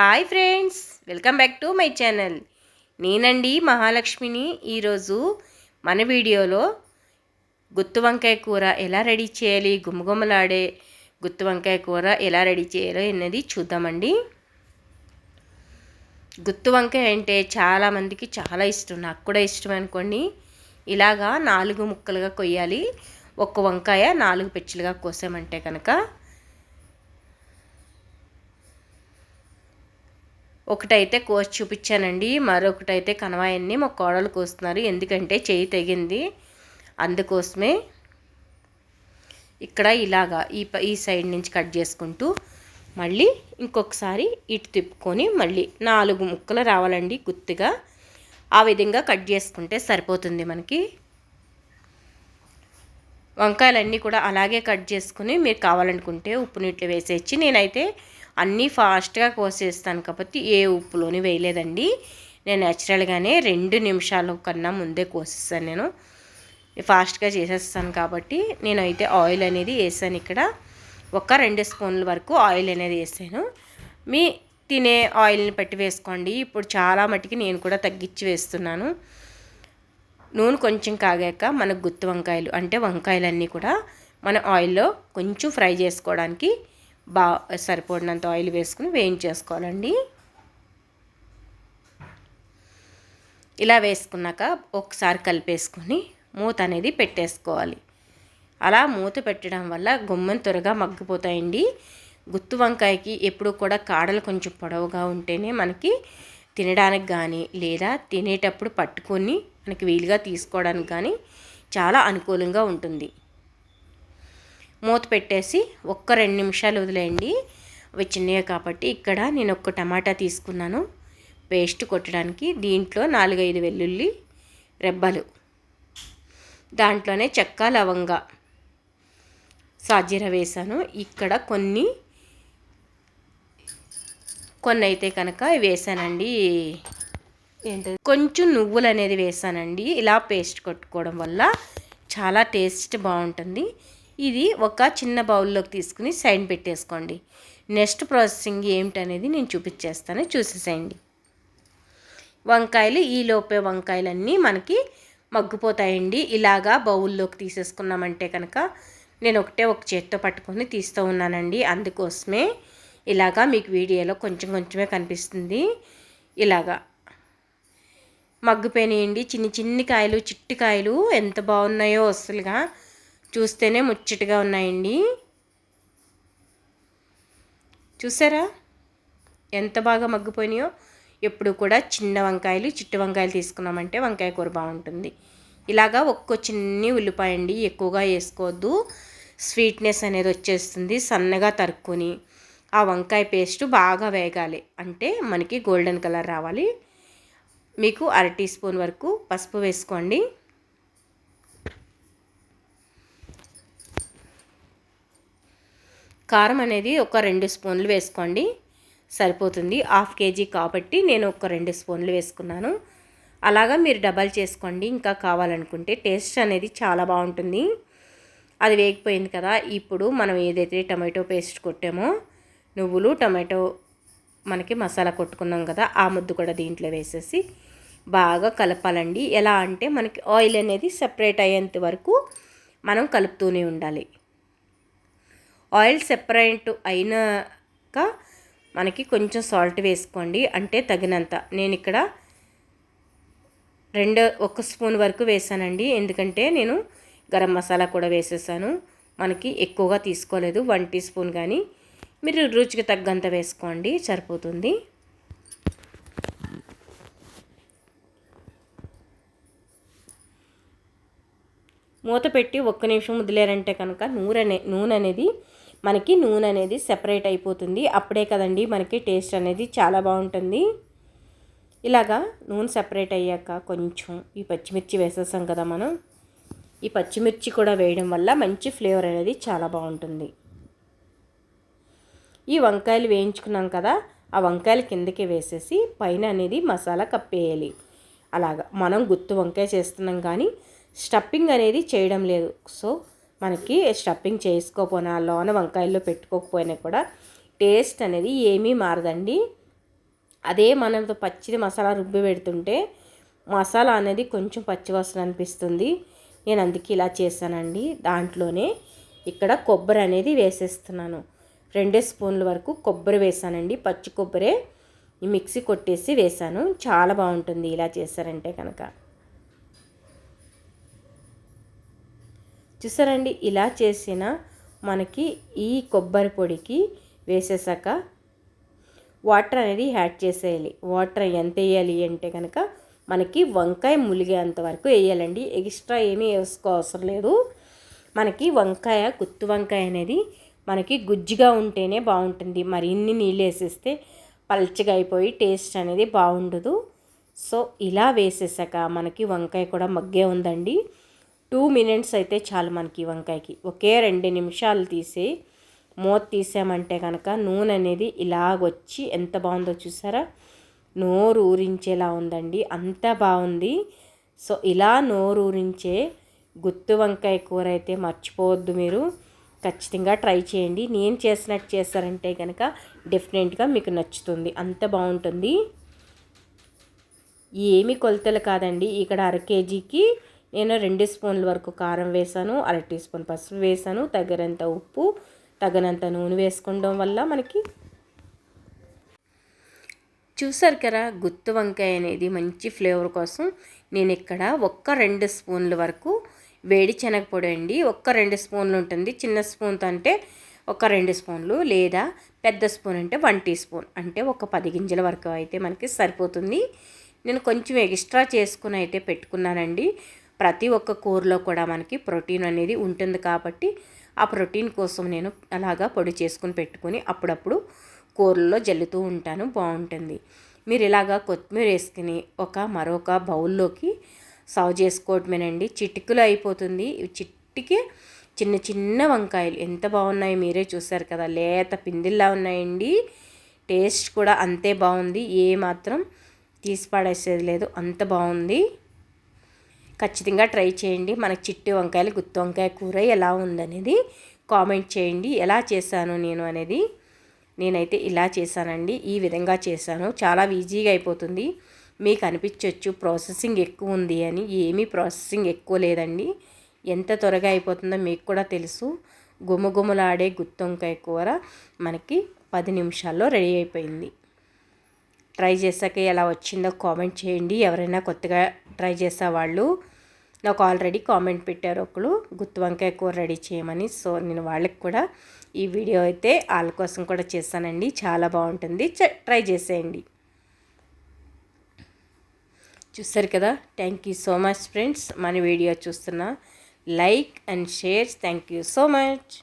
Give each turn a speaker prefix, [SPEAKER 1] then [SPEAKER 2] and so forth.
[SPEAKER 1] Hi friends welcome back to my channel. నేనండి మహాలక్ష్మిని. ఈరోజు మన వీడియోలో గుత్తు వంకాయ కూర ఎలా రెడీ చేయాలి గుమగుమలాడే గుత్తు వంకాయ కూర ఎలా రెడీ చేయాలో అన్నది చూద్దామండి. గుత్తు వంకాయ అంటే చాలామందికి చాలా ఇష్టం నాకు కూడా ఇష్టం అనుకోండి. ఇలాగా నాలుగు ముక్కలుగా కొయ్యాలి. ఒక్క వంకాయ నాలుగు పెచ్చులుగా కోసామంటే కనుక ఒకటైతే కోసి చూపించానండి మరొకటైతే కనవాయన్ని మా కోడలు కోస్తున్నారు. ఎందుకంటే చేయి తెగింది. అందుకోసమే ఇక్కడ ఇలాగా ఈ ఈ సైడ్ నుంచి కట్ చేసుకుంటూ మళ్ళీ ఇంకొకసారి ఇటు తిప్పుకొని మళ్ళీ నాలుగు ముక్కలు రావాలండి గుత్తిగా. ఆ విధంగా కట్ చేసుకుంటే సరిపోతుంది మనకి. వంకాయలన్నీ కూడా అలాగే కట్ చేసుకుని మీరు కావాలనుకుంటే ఉప్పు నీటిలో వేసేసి నేనైతే అన్నీ ఫాస్ట్గా కోసేస్తాను. కాబట్టి ఏ ఉప్పులోని వేయలేదండి. నేను న్యాచురల్గానే రెండు నిమిషాల కన్నా ముందే కోసేస్తాను నేను. ఫాస్ట్గా చేసేస్తాను కాబట్టి నేనైతే ఆయిల్ అనేది వేసాను ఇక్కడ. ఒక రెండు స్పూన్ల వరకు ఆయిల్ అనేది వేసాను. మీ తినే ఆయిల్ని పెట్టి వేసుకోండి. ఇప్పుడు చాలా మటుకి నేను కూడా తగ్గించి వేస్తున్నాను. నూనె కొంచెం కాగాక మనకు గుత్తి వంకాయలు అంటే వంకాయలన్నీ కూడా మన ఆయిల్లో కొంచెం ఫ్రై చేసుకోవడానికి బా సరిపడినంత ఆయిల్ వేసుకుని వేయించేసుకోవాలండి. ఇలా వేసుకున్నాక ఒకసారి కలిపేసుకొని మూత అనేది పెట్టేసుకోవాలి. అలా మూత పెట్టడం వల్ల గుమ్మం త్వరగా మగ్గిపోతాయండి. గుత్తు వంకాయకి ఎప్పుడు కూడా కాడలు కొంచెం పొడవుగా ఉంటేనే మనకి తినడానికి కానీ లేదా తినేటప్పుడు పట్టుకొని మనకి వీలుగా తీసుకోవడానికి కానీ చాలా అనుకూలంగా ఉంటుంది. మూత పెట్టేసి ఒక్క రెండు నిమిషాలు వదిలేయండి. అవి చిన్నవి కాబట్టి ఇక్కడ నేను ఒక్క టమాటా తీసుకున్నాను. పేస్ట్ కొట్టడానికి దీంట్లో నాలుగైదు వెల్లుల్లి రెబ్బలు. దాంట్లోనే చెక్క లవంగ సాజీర వేసాను ఇక్కడ కొన్ని కొన్ని అయితే కనుక వేసానండి ఏంటంటే కొంచెం నువ్వులు అనేది వేసానండి ఇలా పేస్ట్ కొట్టుకోవడం వల్ల చాలా టేస్ట్ బాగుంటుంది. ఇది ఒక చిన్న బౌల్లోకి తీసుకుని సైడ్ పెట్టేసుకోండి. నెక్స్ట్ ప్రాసెసింగ్ ఏమిటనేది నేను చూపించేస్తాను. చూసేసేయండి. వంకాయలు ఈ లోపే వంకాయలన్నీ మనకి మగ్గిపోతాయండి. ఇలాగా బౌల్లోకి తీసేసుకున్నామంటే కనుక నేను ఒకటే ఒక చేత్తో పట్టుకొని తీస్తూ ఉన్నానండి. అందుకోసమే ఇలాగా మీకు వీడియోలో కొంచెం కొంచెమే కనిపిస్తుంది. ఇలాగా మగ్గిపోయినాయండి. చిన్ని చిన్ని కాయలు చిట్టి కాయలు ఎంత బాగున్నాయో అసలుగా. చూస్తేనే ముచ్చటగా ఉన్నాయండి. చూసారా? ఎంత బాగా మగ్గిపోయినాయో? ఎప్పుడు కూడా చిన్న వంకాయలు చిట్టు వంకాయలు తీసుకున్నామంటే వంకాయ కూర బాగుంటుంది. ఇలాగా ఒక్కో చిన్ని ఉల్లిపాయ అండి ఎక్కువగా వేసుకోవద్దు. స్వీట్నెస్ అనేది వచ్చేస్తుంది సన్నగా తరుక్కొని. ఆ వంకాయ పేస్ట్ బాగా వేగాలి. అంటే మనకి గోల్డెన్ కలర్ రావాలి. మీకు అర టీ స్పూన్ వరకు పసుపు వేసుకోండి. కారం అనేది ఒక రెండు స్పూన్లు వేసుకోండి. సరిపోతుంది. హాఫ్ కేజీ కాబట్టి నేను ఒక రెండు స్పూన్లు వేసుకున్నాను. అలాగా మీరు డబల్ చేసుకోండి. ఇంకా కావాలనుకుంటే టేస్ట్ అనేది చాలా బాగుంటుంది. అది వేగిపోయింది కదా. ఇప్పుడు మనం ఏదైతే టమాటో పేస్ట్ కొట్టామో నువ్వులు టమాటో మనకి మసాలా కొట్టుకున్నాం కదా ఆ ముద్దు కూడా దీంట్లో వేసేసి బాగా కలపాలండి. ఎలా అంటే మనకి ఆయిల్ అనేది సపరేట్ అయ్యేంత వరకు మనం కలుపుతూనే ఉండాలి. ఆయిల్ సెపరేట్ అయినాక మనకి కొంచెం సాల్ట్ వేసుకోండి. అంటే తగినంత. నేను ఇక్కడ రెండు ఒక స్పూన్ వరకు వేసానండి. ఎందుకంటే నేను గరం మసాలా కూడా వేసేసాను. మనకి ఎక్కువగా తీసుకోలేదు. వన్ టీ స్పూన్ కానీ మీరు రుచికి తగ్గంత వేసుకోండి. సరిపోతుంది. మూత పెట్టి ఒక్క నిమిషం వదిలేరంటే కనుక నూనె నూనె అనేది మనకి నూనె అనేది సెపరేట్ అయిపోతుంది. అప్పుడే కదండి మనకి టేస్ట్ అనేది చాలా బాగుంటుంది. ఇలాగా నూనె సెపరేట్ అయ్యాక కొంచెం ఈ పచ్చిమిర్చి వేసేసాం కదా మనం. ఈ పచ్చిమిర్చి కూడా వేయడం వల్ల మంచి ఫ్లేవర్ అనేది చాలా బాగుంటుంది. ఈ వంకాయలు వేయించుకున్నాం కదా ఆ వంకాయలు కిందకి వేసేసి పైన అనేది మసాలా కప్పేయాలి. అలాగా మనం గుత్తు వంకాయ చేస్తున్నాం కానీ స్టఫింగ్ అనేది చేయడం లేదు. సో మనకి స్టఫింగ్ చేసుకోకపోయినా లోన వంకాయల్లో పెట్టుకోకపోయినా కూడా టేస్ట్ అనేది ఏమీ మారదండి. అదే మనం పచ్చిది మసాలా రుబ్బి పెడుతుంటే మసాలా అనేది కొంచెం పచ్చివాసన అనిపిస్తుంది. నేను అందుకే ఇలా చేశానండి. దాంట్లోనే ఇక్కడ కొబ్బరి అనేది వేసేస్తున్నాను. రెండే స్పూన్ల వరకు కొబ్బరి వేసానండి. పచ్చి కొబ్బరే ఈ మిక్సీ కొట్టేసి వేసాను. చాలా బాగుంటుంది ఇలా చేశారంటే కనుక. చూసారండి ఇలా చేసిన మనకి ఈ కొబ్బరి పొడికి వేసేసాక వాటర్ అనేది యాడ్ చేసేయాలి. వాటర్ ఎంత వేయాలి అంటే కనుక మనకి వంకాయ ములిగేంత వరకు వేయాలండి. ఎక్స్ట్రా ఏమీ వేసుకో అవసరం లేదు. మనకి వంకాయ గుత్తు వంకాయ అనేది మనకి గుజ్జుగా ఉంటేనే బాగుంటుంది. మరి ఇన్ని నీళ్ళు వేసేస్తే పల్చగా అయిపోయి టేస్ట్ అనేది బాగుండదు. సో ఇలా వేసేసాక మనకి వంకాయ కూడా మగ్గే ఉందండి. టూ మినిట్స్ అయితే చాలు మనకి వంకాయకి. ఒకే రెండు నిమిషాలు తీసి మూత తీసామంటే కనుక నూనె అనేది ఇలాగొచ్చి ఎంత బాగుందో చూసారా? నోరు ఊరించేలా ఉందండి. అంత బాగుంది. సో ఇలా నోరు ఊరించే గుత్తు వంకాయ కూర అయితే మర్చిపోవద్దు మీరు. ఖచ్చితంగా ట్రై చేయండి. నేను చేసినట్టు చేశారంటే కనుక డెఫినెట్గా మీకు నచ్చుతుంది. అంత బాగుంటుంది. ఏమి కొలతలు కాదండి. ఇక్కడ అర కేజీకి నేను రెండు స్పూన్ల వరకు కారం వేసాను అర టీ స్పూన్ పసుపు వేసాను తగినంత ఉప్పు తగినంత నూనె వేసుకోవడం వల్ల మనకి చూసారు కదా గుత్తి వంకాయ అనేది మంచి ఫ్లేవర్ కోసం నేను ఇక్కడ ఒక్క రెండు స్పూన్ల వరకు వేడి శనగపొడి అండి ఒక్క రెండు స్పూన్లు ఉంటుంది చిన్న స్పూన్తో అంటే ఒక రెండు స్పూన్లు లేదా పెద్ద స్పూన్ అంటే వన్ టీ స్పూన్ అంటే ఒక పది గింజల వరకు అయితే మనకి సరిపోతుంది. నేను కొంచెం ఎక్స్ట్రా చేసుకుని అయితే పెట్టుకున్నానండి. ప్రతి ఒక్క కూరలో కూడా మనకి ప్రోటీన్ అనేది ఉంటుంది కాబట్టి ఆ ప్రోటీన్ కోసం నేను అలాగా పొడి చేసుకుని పెట్టుకొని అప్పుడప్పుడు కూరల్లో జల్లుతూ ఉంటాను. బాగుంటుంది. మీరు ఇలాగా కొత్తిమీర వేసుకుని ఒక మరొక బౌల్లోకి సర్వ్ చేసుకోవటమేనండి చిటికలు అయిపోతుంది. చిట్టికి చిన్న చిన్న వంకాయలు ఎంత బాగున్నాయి మీరే చూసారు కదా. లేత పిందిల్లా ఉన్నాయండి. టేస్ట్ కూడా అంతే బాగుంది. ఏ మాత్రం తీసి పడేసేది లేదు. అంత బాగుంది. ఖచ్చితంగా ట్రై చేయండి. మనకి చిట్టి వంకాయలు గుత్తి వంకాయ కూర ఎలా ఉందనేది కామెంట్ చేయండి. ఎలా చేశాను నేను అనేది నేనైతే ఇలా చేశానండి. ఈ విధంగా చేశాను. చాలా ఈజీగా అయిపోతుంది. మీకు అనిపించవచ్చు ప్రాసెసింగ్ ఎక్కువ ఉంది అని. ఏమీ ప్రాసెసింగ్ ఎక్కువ లేదండి. ఎంత త్వరగా అయిపోతుందో మీకు కూడా తెలుసు. గుమగుమలాడే గుత్తొంకాయ కూర మనకి పది నిమిషాల్లో రెడీ అయిపోయింది. ట్రై చేశాక ఎలా వచ్చిందో కామెంట్ చేయండి. ఎవరైనా కొత్తగా ట్రై చేసేవాళ్ళు నాకు ఆల్రెడీ కామెంట్ పెట్టారు ఒకరు గుత్తి వంకాయ కూర రెడీ చేయమని. సో నేను వాళ్ళకి కూడా ఈ వీడియో అయితే వాళ్ళ కోసం కూడా చేశానండి. చాలా బాగుంటుంది. ట్రై చేసేయండి. చూస్తారు కదా? Thank you so much friends మన వీడియో చూస్తున్న like and shares thank you so much